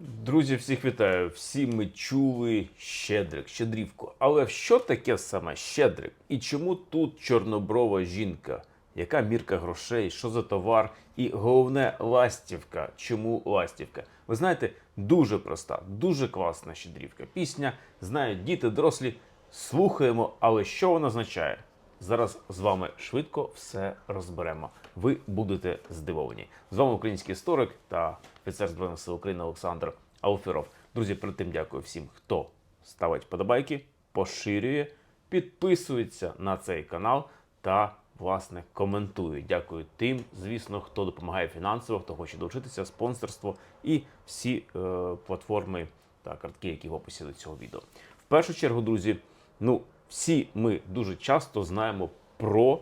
Друзі, всіх вітаю! Всі ми чули щедрик, щедрівку. Але що таке саме щедрик? І чому тут чорноброва жінка? Яка мірка грошей? Що за товар? І головне ластівка. Чому ластівка? Ви знаєте, дуже проста, дуже класна щедрівка. Пісня знають діти, дорослі. Слухаємо, але що вона означає? Зараз з вами швидко все розберемо. Ви будете здивовані. З вами український історик та офіцер Збройних сил України Олександр Алферов. Друзі, перед тим дякую всім, хто ставить подобайки, поширює, підписується на цей канал та власне коментує. Дякую тим, звісно, хто допомагає фінансово, хто хоче долучитися, спонсорство і всі е, платформи та картки, які в описі до цього відео. В першу чергу, друзі, ну всі ми дуже часто знаємо про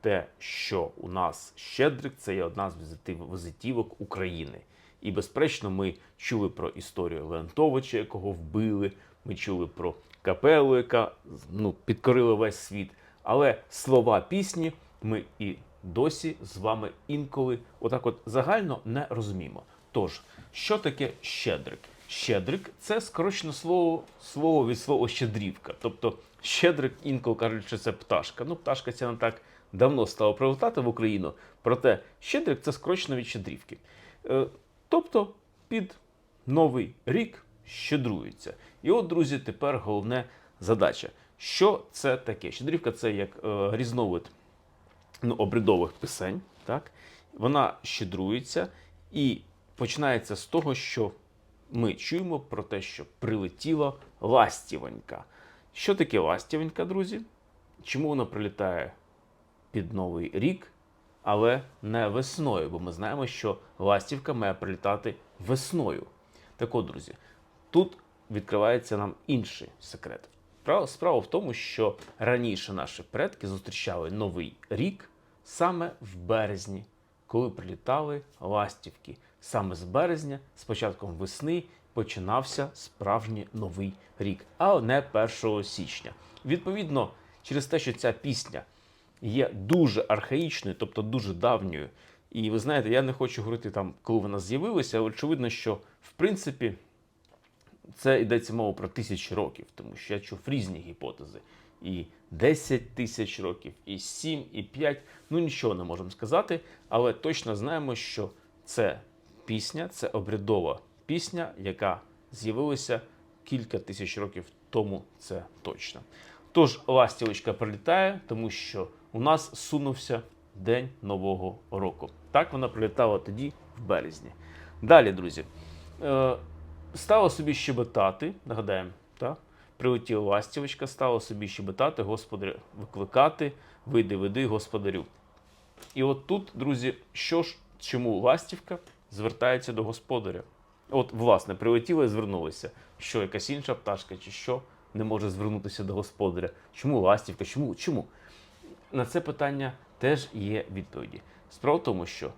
те, що у нас Щедрик це є одна з візитівок України. І, безперечно, ми чули про історію Леонтовича, якого вбили. Ми чули про капелу, яка ну, підкорила весь світ. Але слова пісні ми і досі з вами інколи отак от загально не розуміємо. Тож, що таке щедрик? Щедрик це скорочене слово, слово від слова щедрівка. Тобто щедрик інколи кажуть, що це пташка. Ну, пташка ця не так давно стала прилетати в Україну. Проте щедрик це скорочено від щедрівки. Е, тобто під новий рік щедрується. І от, друзі, тепер головне задача. Що це таке? Щедрівка це як е, різновид ну, обрядових пісень. Так? Вона щедрується і починається з того, що ми чуємо про те, що прилетіла ластівонька. Що таке ластівонька, друзі? Чому вона прилітає під Новий рік, але не весною? Бо ми знаємо, що ластівка має прилітати весною. Так от, друзі, тут відкривається нам інший секрет. Справа- в тому, що раніше наші предки зустрічали Новий рік саме в березні, коли прилітали ластівки. Саме з березня, з початком весни, починався справжній новий рік, а не 1 січня. Відповідно, через те, що ця пісня є дуже архаїчною, тобто дуже давньою. І ви знаєте, я не хочу говорити там, коли вона з'явилася, але очевидно, що в принципі це йдеться мова про тисячі років, тому що я чув різні гіпотези. І 10 тисяч років, і 7, і 5. Ну нічого не можемо сказати, але точно знаємо, що це пісня, це обрядова пісня, яка з'явилася кілька тисяч років тому. Це точно. Тож ластівочка прилітає, тому що у нас сунувся День Нового року. Так вона прилітала тоді, в березні. Далі, друзі, е, стала собі щебетати, нагадаємо, так? прилетіла ластівочка, стала собі щебетати, господаря викликати, вийди, веди, господарю. І от тут, друзі, що ж, чому ластівка звертається до господаря? От, власне, прилетіла і звернулася. Що якась інша пташка, чи що не може звернутися до господаря? Чому ластівка? Чому? Чому? На це питання теж є відповіді. Справа в тому, що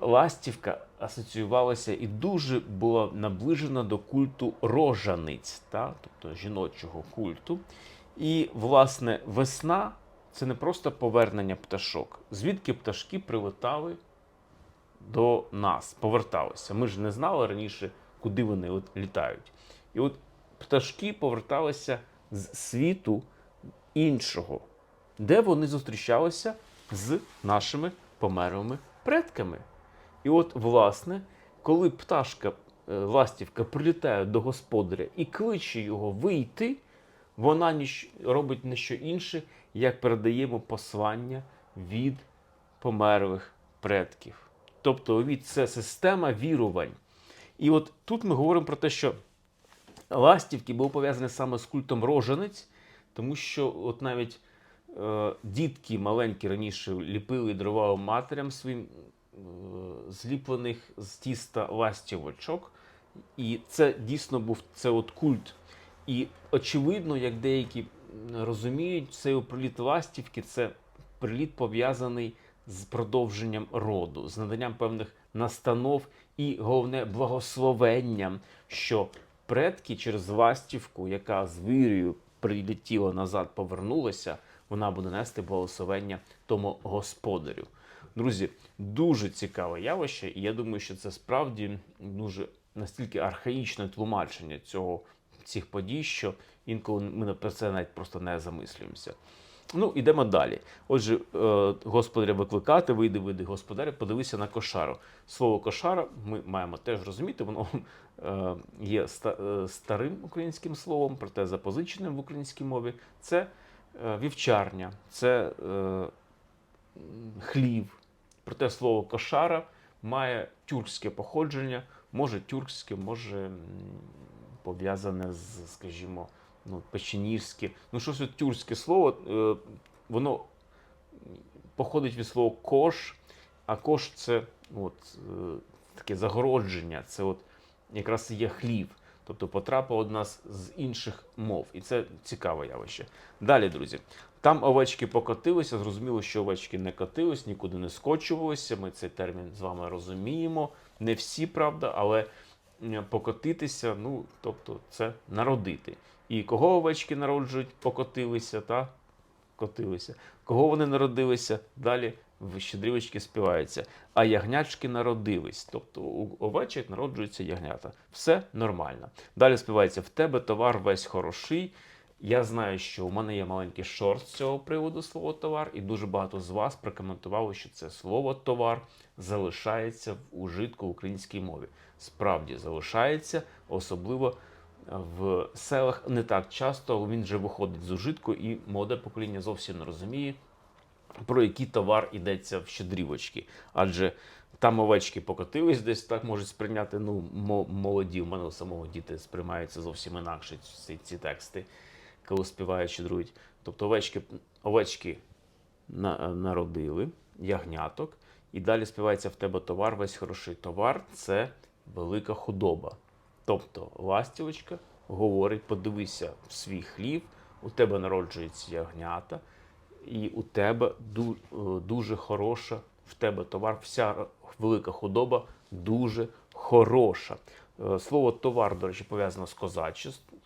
ластівка асоціювалася і дуже була наближена до культу рожаниць, та? тобто жіночого культу. І, власне, весна це не просто повернення пташок. Звідки пташки прилетали до нас, поверталися. Ми ж не знали раніше, куди вони літають. І от пташки поверталися з світу іншого, де вони зустрічалися з нашими померлими предками. І от, власне, коли пташка, е, ластівка прилітає до господаря і кличе його вийти, вона робить не що інше, як передаємо послання від померлих предків. Тобто від це система вірувань. І от тут ми говоримо про те, що ластівки були пов'язані саме з культом рожениць, тому що от навіть е, дітки маленькі раніше ліпили і дарували матерям своїм е, зліплених з тіста ластівочок. І це дійсно був це от культ. І очевидно, як деякі розуміють, цей приліт ластівки це приліт пов'язаний з продовженням роду, з наданням певних настанов і головне благословенням, що предки через ластівку, яка з вірою прилетіла назад, повернулася, вона буде нести благословення тому господарю. Друзі, дуже цікаве явище, і я думаю, що це справді дуже настільки архаїчне тлумачення цього, цих подій, що інколи ми про це навіть просто не замислюємося. Ну, ідемо далі. Отже, е, господаря викликати, вийди, вийди, господаря, подивися на кошару. Слово кошара ми маємо теж розуміти, воно е, є е, старим українським словом, проте запозиченим в українській мові. Це вівчарня, це хлів. Проте слово кошара має тюркське походження, може тюркське, може пов'язане з, скажімо, ну, печеніжське. Ну, щось от тюркське слово, е, воно походить від слова кош, а кош це от, е, таке загородження, це от якраз є хлів. Тобто потрапило од нас з інших мов. І це цікаве явище. Далі, друзі. Там овечки покотилися, зрозуміло, що овечки не котились, нікуди не скочувалися. Ми цей термін з вами розуміємо. Не всі, правда, але покотитися, ну, тобто, це народити. І кого овечки народжують, покотилися, та котилися. Кого вони народилися, далі в щедрівочки співаються. А ягнячки народились. Тобто у овечок народжуються ягнята. Все нормально. Далі співається: в тебе товар весь хороший. Я знаю, що у мене є маленький шорт з цього приводу слово товар, і дуже багато з вас прокоментували, що це слово товар залишається в ужитку в українській мові. Справді залишається, особливо в селах не так часто, він вже виходить з ужитку, і молоде покоління зовсім не розуміє, про який товар йдеться в щедрівочки. Адже там овечки покотились, десь так можуть сприйняти. Ну, молоді, у мене у самого діти сприймаються зовсім інакше ці, ці тексти, коли співають, щедрують. Тобто овечки, овечки на, народили, ягняток, і далі співається в тебе товар, весь хороший товар це велика худоба. Тобто ластівочка говорить: подивися в свій хлів, у тебе народжуються ягнята, і у тебе е, дуже хороша, в тебе товар, вся велика худоба дуже хороша. Е, Слово товар, до речі, пов'язано з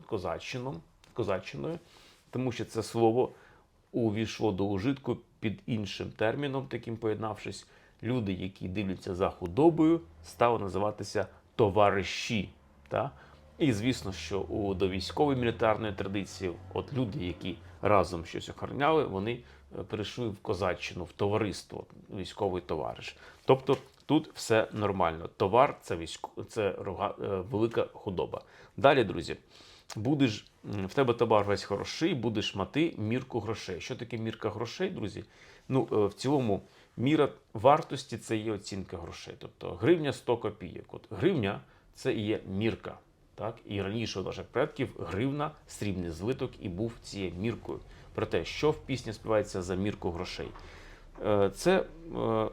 козаччином, козаччиною, тому що це слово увійшло до ужитку під іншим терміном, таким поєднавшись. Люди, які дивляться за худобою, стали називатися товариші. Та? І звісно, що у довійськової мілітарної традиції, от люди, які разом щось охороняли, вони е, перейшли в козаччину, в товариство, військовий товариш. Тобто тут все нормально. Товар це військо, це рога, е, велика худоба. Далі, друзі, будеш в тебе товар весь хороший, будеш мати мірку грошей. Що таке мірка грошей, друзі? Ну, е, в цілому, міра вартості це є оцінка грошей. Тобто гривня 100 копійок. От гривня це і є мірка. Так? І раніше у наших предків гривна, срібний злиток і був цією міркою. Про те, що в пісні співається за мірку грошей. Е, Це е,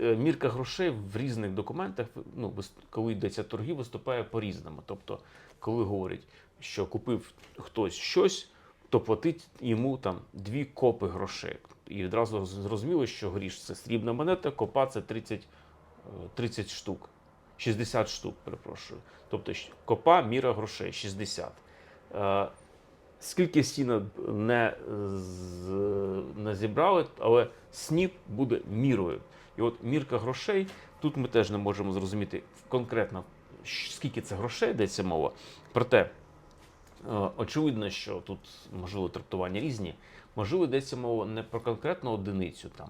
е, мірка грошей в різних документах, ну, коли йдеться торги, виступає по-різному. Тобто, коли говорять, що купив хтось щось, то платить йому там дві копи грошей. І відразу зрозуміло, що гріш це срібна монета, копа це 30, е, 30 штук. 60 штук, перепрошую. Тобто копа міра грошей 60. Е, Скільки сіна не, не зібрали, але сніп буде мірою. І от мірка грошей, тут ми теж не можемо зрозуміти конкретно, скільки це грошей йдеться мова. Проте, е, очевидно, що тут можливо трактування різні. Можливо, йдеться мова не про конкретну одиницю там.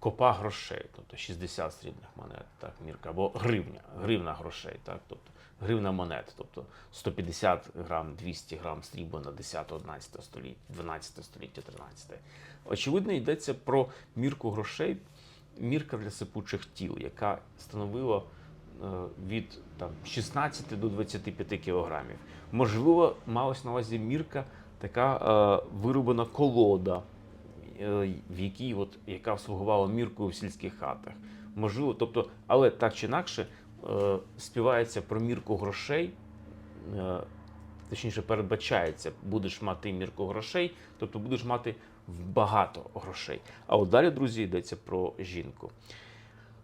Копа грошей, тобто 60 срібних монет, так, мірка, або гривня, гривна грошей, так, тобто гривна монет, тобто 150 грам, 200 грам срібла на 10-11 століття, 12 століття, 13. Очевидно, йдеться про мірку грошей, мірка для сипучих тіл, яка становила е, від там, 16 до 25 кілограмів. Можливо, малась на увазі мірка така е, вироблена колода, в якій от, яка слугувала міркою в сільських хатах. Можливо, тобто, але так чи інакше, е, співається про мірку грошей, е, точніше, передбачається, будеш мати мірку грошей, тобто будеш мати багато грошей. А от далі, друзі, йдеться про жінку.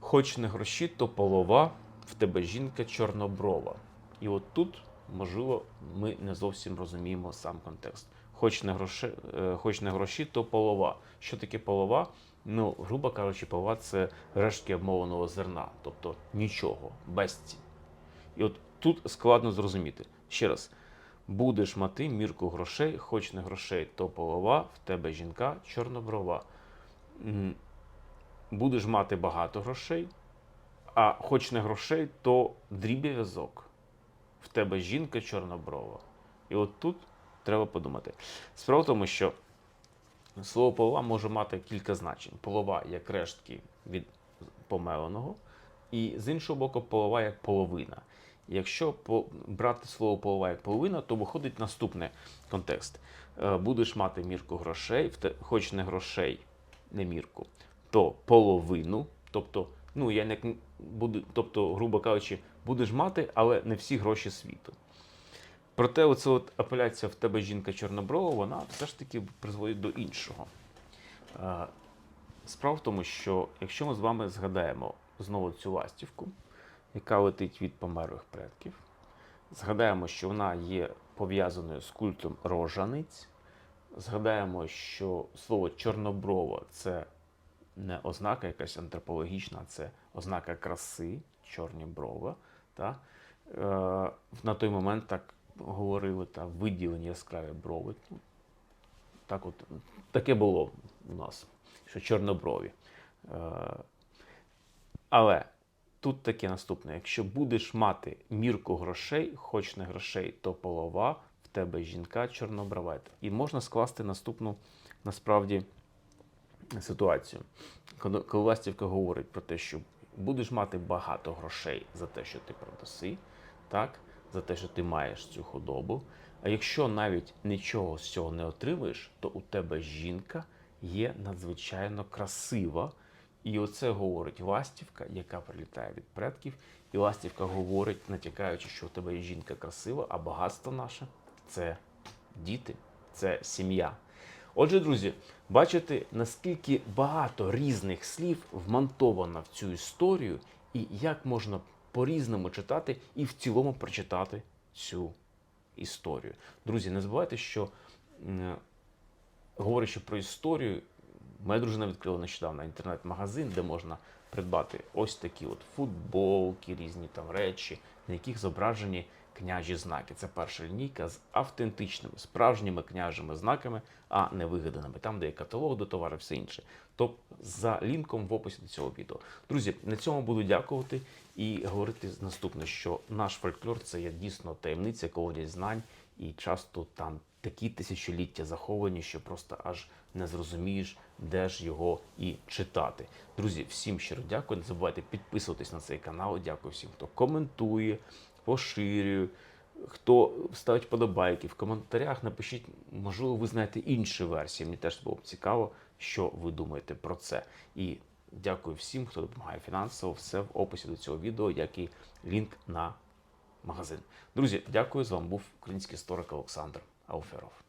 Хоч не гроші, то полова, в тебе жінка чорноброва. І от тут, можливо, ми не зовсім розуміємо сам контекст. Хоч не гроші, е, хоч не гроші, то полова. Що таке полова? Ну, грубо кажучи, полова це рештки обмовленого зерна, тобто нічого, безцінь. І от тут складно зрозуміти. Ще раз, будеш мати мірку грошей, хоч не грошей, то полова, в тебе жінка чорноброва. Будеш мати багато грошей, а хоч не грошей, то дріб'язок. В тебе жінка чорноброва. І от тут треба подумати. Справа в тому, що слово полова може мати кілька значень. Полова як рештки від помеленого, і з іншого боку, полова як половина. Якщо брати слово полова як половина, то виходить наступний контекст. Е, Будеш мати мірку грошей, хоч не грошей, не мірку, то половину, тобто, ну я не буду, тобто, грубо кажучи, будеш мати, але не всі гроші світу. Проте, оце от апеляція в тебе жінка чорноброва, вона все ж таки призводить до іншого. Е, Справа в тому, що якщо ми з вами згадаємо знову цю ластівку, яка летить від померлих предків, згадаємо, що вона є пов'язаною з культом рожаниць, згадаємо, що слово чорноброва це не ознака якась антропологічна, це ознака краси, чорні брова. Та? Е, на той момент так говорили, та, виділені яскраві брови. Ну, Так от, таке було у нас, що чорноброві. Е, але тут таке наступне: якщо будеш мати мірку грошей, хоч не грошей, то полова, в тебе жінка чорноброва. І можна скласти наступну насправді ситуацію. Коли Ластівка говорить про те, що будеш мати багато грошей за те, що ти продаси, так? За те, що ти маєш цю худобу. А якщо навіть нічого з цього не отримуєш, то у тебе жінка є надзвичайно красива. І оце говорить ластівка, яка прилітає від предків. І ластівка говорить, натякаючи, що у тебе є жінка красива, а багатство наше це діти, це сім'я. Отже, друзі, бачите, наскільки багато різних слів вмонтовано в цю історію, і як можна по-різному читати і в цілому прочитати цю історію. Друзі, не забувайте, що говорячи про історію, моя дружина відкрила нещодавно інтернет-магазин, де можна придбати ось такі от футболки, різні там речі, на яких зображені княжі знаки. Це перша лінійка з автентичними, справжніми княжими знаками, а не вигаданими. Там, де є каталог до товару, все інше. То за лінком в описі до цього відео. Друзі, на цьому буду дякувати і говорити наступне, що наш фольклор це є дійсно таємниця, колодязь знань, і часто там такі тисячоліття заховані, що просто аж не зрозумієш, де ж його і читати. Друзі, всім щиро дякую. Не забувайте підписуватись на цей канал. Дякую всім, хто коментує, поширює, хто ставить подобайки. В коментарях напишіть, можливо, ви знаєте інші версії. Мені теж було б цікаво, що ви думаєте про це. І дякую всім, хто допомагає фінансово. Все в описі до цього відео, як і лінк на магазин. Друзі, дякую. З вами був український історик Олександр Ауферов.